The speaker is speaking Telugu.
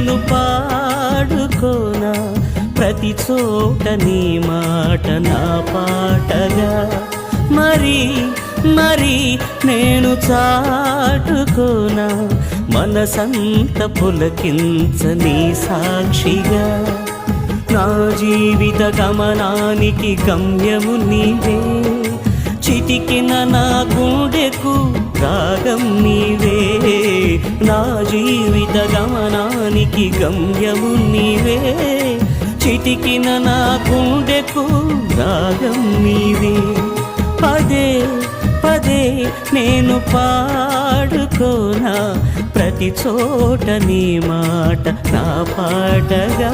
నేను పాడుకోనా? ప్రతి చోట నీ మాట నా పాటగా. మరి మరి నేను చాటుకోనా? మనసంత పులకించ నీ సాక్షిగా. నా జీవిత గమనానికి గమ్యము నీవే. చితికిన నా గుండెకు రాగం నీవే. నా జీవిత గమ గమనానికి గమ్యము నీవే. చిటికిన నా గుండెకు రాగం నీవే. పదే పదే నేను పాడుకోనా ప్రతి చోట నీ మాట నా పాటగా.